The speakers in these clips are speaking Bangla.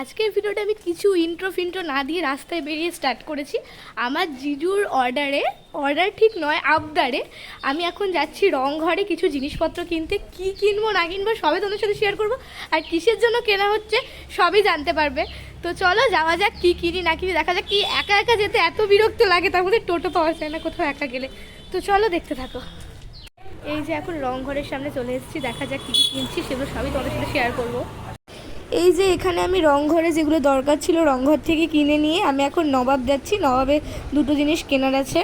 আজকের ভিডিওটা আমি কিছু ইন্ট্রো ফিন্ট্রো না দিয়ে রাস্তায় বেরিয়ে স্টার্ট করেছি। আমার জিজুর অর্ডারে অর্ডার ঠিক নয়, আবদারে আমি এখন যাচ্ছি রং ঘরে কিছু জিনিসপত্র কিনতে। কি কিনবো, না কিনবো, সবই তোমাদের সাথে শেয়ার করব। আর কিসের জন্য কেনা হচ্ছে, সবই জানতে পারবে। তো চলো, যাওয়া যাক, কি কিনি, না কিনি, দেখা যাক কি একা একা যেতে এত বিরক্ত লাগে, তার মধ্যে টোটো পাওয়া যায় না কোথাও একা গেলে। তো চলো, দেখতে থাকো। এই যে এখন রং ঘরের সামনে চলে এসেছি, দেখা যাক কী কী কিনছি, সেগুলো সবই তোমাদের সাথে শেয়ার করব। এই যে এখানে আমি রংঘরে যেগুলো দরকার ছিল রংঘর থেকে কিনে নিয়ে আমি এখন নবাব যাচ্ছি। নবাবে দুটো জিনিস কেনার আছে।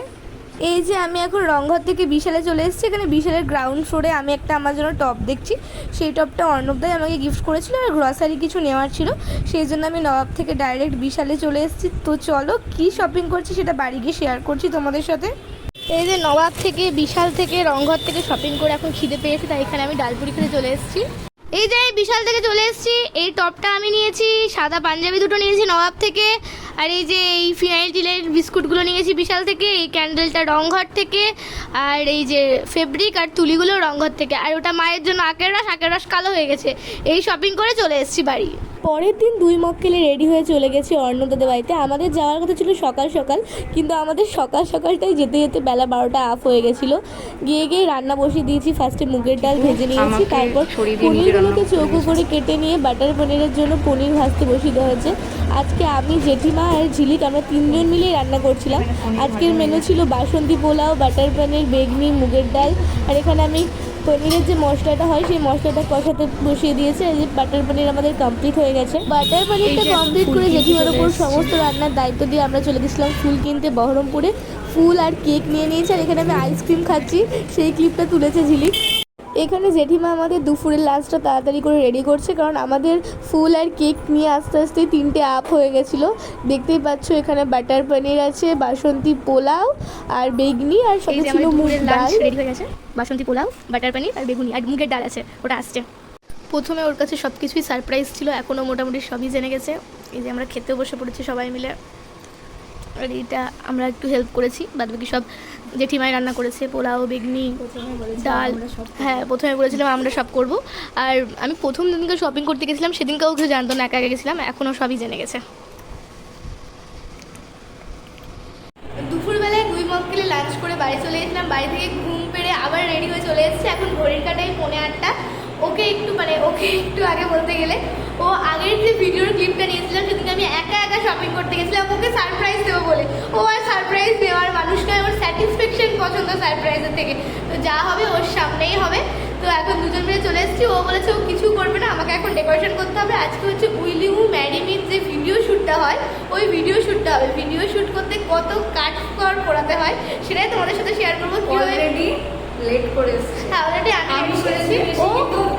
এই যে আমি এখন রংঘর থেকে বিশালে চলে এসেছি। এখানে বিশালের গ্রাউন্ড ফ্লোরে আমি একটা আমার জন্য টপ দেখছি। সেই টপটা অর্ণবদাই আমাকে গিফট করেছিল আর গ্রসারি কিছু নেওয়ার ছিল। সেই জন্য আমি নবাব থেকে ডাইরেক্ট বিশালে চলে এসেছি। তো চলো, কি শপিং করছি সেটা বাড়ি গিয়ে শেয়ার করছি তোমাদের সাথে। এই যে নবাব থেকে, বিশাল থেকে, রংঘর থেকে শপিং করে এখন খিদে পেয়েছি, তাই এখানে আমি ডালপুরি খেতে চলে এসেছি। এই যে বিশাল থেকে চলে এসেছি, এই টপটা আমি নিয়েছি, সাদা পাঞ্জাবি দুটো নিয়েছি নবাব থেকে, আর এই যে এই ফিনাইল টিলের বিস্কুটগুলো নিয়েছি বিশাল থেকে, এই ক্যান্ডেলটা রংঘর থেকে, আর এই যে ফেব্রিক আর তুলিগুলো রংঘর থেকে, আর ওটা মায়ের জন্য আখের রস আখের রস কালো হয়ে গেছে। এই শপিং করে চলে এসেছি বাড়ি। পরের দিন দুই মক্কেলে রেডি হয়ে চলে গেছি অর্ণদাদের বাড়িতে। আমাদের যাওয়ার কথা ছিল সকাল সকাল কিন্তু আমাদের সকাল সকালটাই যেতে যেতে বেলা বারোটা আফ হয়ে গেছিল। গিয়ে গিয়ে রান্না বসিয়ে দিয়েছি ফার্স্টে মুগের ডাল ভেজে নিয়েছি তারপর পনিরগুলোকে চৌকো করে কেটে নিয়ে বাটার পনিরের জন্য পনির ভাজতে বসিয়ে দেওয়া হয়েছে। আজকে আমি জেঠিমা আর ঝিলিক আমরা তিনজন মিলিয়ে রান্না করছিলাম। আজকের মেনু ছিল বাসন্তী পোলাও বাটার পনির বেগনি মুগের ডাল। আর এখানে আমি পনিরের যে মশলাটা হয় সেই মশলাটা কষাতে বসিয়ে দিয়েছে। এই যে বাটার পনির আমাদের কমপ্লিট হয়ে গেছে। বাটার পনিরটা কমপ্লিট করে জেঠিমার উপর সমস্ত রান্নার দায়িত্ব দিয়ে আমরা চলে গেছিলাম ফুল কিনতে বহরমপুরে। ফুল আর কেক নিয়ে নিয়েছে আর এখানে আমি আইসক্রিম খাচ্ছি। সেই ক্লিপটা তুলেছে ঝিলিক। এখানে জেঠিমা আমাদের দুপুরের লাঞ্চটা তাড়াতাড়ি করে রেডি করছে কারণ আমাদের ফুল আর কেক নিয়ে আস্তে আস্তে তিনটে আপ হয়ে গেছিল। দেখতেই পাচ্ছ এখানে বাটার পনির আছে বাসন্তী পোলাও আর বেগনি আর সাথে ছিল মুগ ডাল। রেডি হয়ে গেছে বাসন্তী পোলাও বাটার পানির আর বেগুনি আর মুগের ডাল আছে ওটা আসছে। প্রথমে ওর কাছে সব কিছুই সারপ্রাইজ ছিল এখনও মোটামুটি সবই জেনে গেছে। এই যে আমরা খেতে বসে পড়েছি সবাই মিলে। আর এইটা আমরা একটু হেল্প করেছি বাদ বাকি সব জেঠিমাই রান্না করেছে পোলাও বেগনি ডাল হ্যাঁ প্রথমে বলেছিলাম আমরা সব করব। আর আমি প্রথম দিনকে শপিং করতে গেছিলাম সেদিনকেও কিছু জানতো না একা একা গেছিলাম এখনও সবই জেনে গেছে। দুপুরবেলায় দুই মক্কেলে লাঞ্চ করে বাড়ি চলে এসেছিলাম বাড়ি থেকে ঘুম পেড়ে আবার রেডি হয়ে চলে এসেছি। এখন ঘড়ির কাটাই পৌনে আটটা। ওকে একটু মানে ওকে একটু আগে বলতে গেলে ও আগের যে ভিডিওর ক্লিপটা নিয়েছিলাম সেদিকে আমি একা একা শপিং করতে গেছিলাম ওকে সারপ্রাইজ দেবো বলে। ও আর সারপ্রাইজ দেওয়ার মানুষ নয় ওর স্যাটিসফ্যাকশন পছন্দ সারপ্রাইজের থেকে। তো যা হবে ওর সামনেই হবে। তো এখন দুজন মিলে চলে এসেছি। ও বলেছে ও কিছু করবে না আমাকে এখন ডেকোরেশন করতে হবে। আজকে হচ্ছে উইল ইউ ম্যারি মির যে ভিডিও শ্যুটটা হয় ওই ভিডিও শ্যুটটা হবে। ভিডিও শ্যুট করতে কত কাট কর করাতে হয় সেটাই তোমাদের সাথে শেয়ার করব। অলরেডি লেট করে এসেছি। হ্যাঁ অলরেডি আমি আমি করেছি ও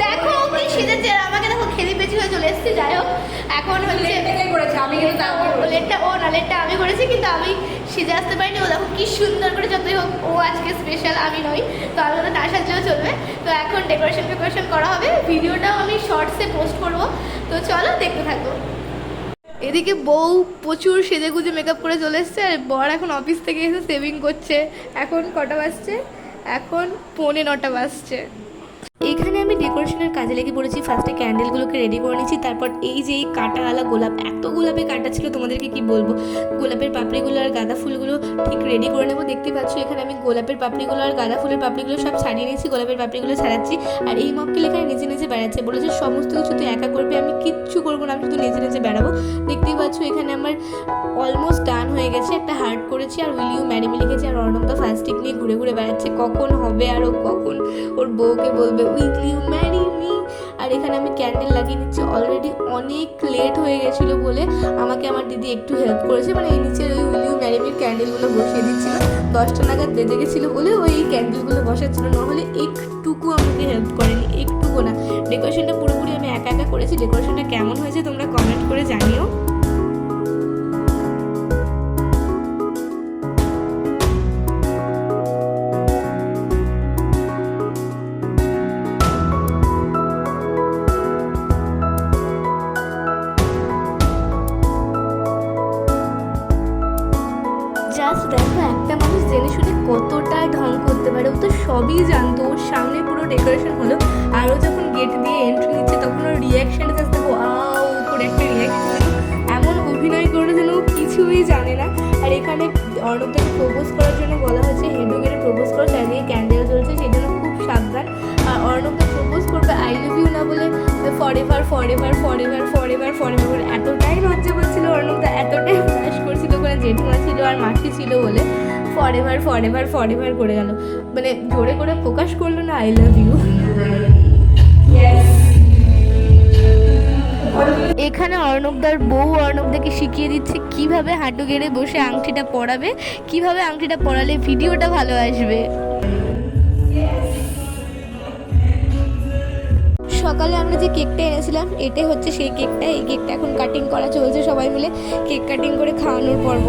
দেখো কি সেজেছে। আমাকে হয়ে চলে এসেছি যাই হোক। এখন হচ্ছে আমি ও লেটটা ও না লেটটা আমি করেছি কিন্তু আমি সেজে আসতে পারিনি। ও দেখো কি সুন্দর করে যতই হোক ও আজকে স্পেশাল আমি নই তো আমি তো না সাজলেও চলবে। তো এখন ডেকোরেশন ফেকোরেশন করা হবে। ভিডিওটাও আমি শর্টসে পোস্ট করব। তো চলো দেখতে থাকো। এদিকে বউ প্রচুর সেজে গুজে মেকআপ করে চলে এসছে আর বর এখন অফিস থেকে এসে সেভিং করছে। এখন কটা বাজছে? এখন পৌনে নটা বাজছে। ডেকোরেশনের কাজে লেগে পড়েছি। ফার্স্টে ক্যান্ডেলগুলোকে রেডি করে নিয়েছি, তারপর এই যে এই কাঁটাওয়ালা গোলাপ, এত গোলাপে কাটা ছিল, তোমাদেরকে কি বলব? গোলাপের পাপড়িগুলো আর গাঁদা ফুলগুলো ঠিক রেডি করে নেব। দেখতে পাচ্ছ, এখানে আমি গোলাপের পাপড়িগুলো আর গাঁদা ফুলের পাপড়িগুলো সব ছাড়িয়ে নিয়েছি, গোলাপের পাপড়িগুলো ছাড়াচ্ছি। আর এই মক্কেল এখানে নিজে নিজে বেড়াচ্ছে। বলেছে, সমস্ত কিছু তুই একা করবি, আমি কিচ্ছু করব না, আমি শুধু নিজে নিজে বেড়াবো। দেখতেই পাচ্ছ, এখানে আমার অলমোস্ট ডান হয়ে গেছে। একটা হার্ট করেছি, আর উইল ইউ ম্যারিমি লিখেছি। আর অর্ণব তো ফাস্টিক নিয়ে ঘুরে ঘুরে বেড়াচ্ছে। কখন হবে আর কখন? ওর বউকে বলবে, উইল ইউ ম্যারি মি আর এখানে আমি ক্যান্ডেল লাগিয়ে নিচ্ছি। অলরেডি অনেক লেট হয়ে গেছিল বলে আমাকে আমার দিদি একটু হেল্প করেছে। মানে এই নিচের ওই উইল ম্যারিমির ক্যান্ডেলগুলো বসিয়ে দিচ্ছিল। দশটা নাগাদ বেঁধে গেছিল বলে ওই ক্যান্ডেলগুলো বসাচ্ছিল। নাহলে একটুকু আমাকে হেল্প করেনি, একটুকু না। ডেকোরেশনটা পুরোপুরি আমি একা একা করেছি। ডেকোরেশনটা কেমন হয়েছে তোমরা কমেন্ট করে জানিও। সবই জানতো ওর সামনে পুরো ডেকোরেশন হলো। আর ও যখন গেট দিয়ে এন্ট্রি নিচ্ছে, তখন ওর রিয়াকশানটা জাস্ট দেখো আও করে একটা রিয়াকশন এমন অভিনয় করে যেন কিছুই জানে না। আর এখানে অর্ণবদের প্রপোজ করার জন্য বলা হয়েছে, হেডুগের গেটে প্রপোজ করা দিয়ে ক্যান্ডেল চলছে সেই জন্য খুব সাবধান। আর অর্ণবদের প্রপোজ করবে আই ইউ না বলে forever forever forever forever for জেঠুমা ছিল আর মাসি ছিল বলে forever forever forever করে গেল। মানে জোরে করে প্রকাশ করল না আই লাভ ইউ এখানে অর্ণবদার বউ অর্ণবদাকে শিখিয়ে দিচ্ছে কীভাবে হাঁটু গেড়ে বসে আংটিটা পরাবে কীভাবে আংটিটা পরালে ভিডিওটা ভালো আসবে। সকালে আমরা যে কেকটা এনেছিলাম, এটাই হচ্ছে সেই কেকটা। এই কেকটা এখন কাটিং করা চলছে সবাই মিলে। কেক কাটিং করে খাওয়ানোর পর্ব।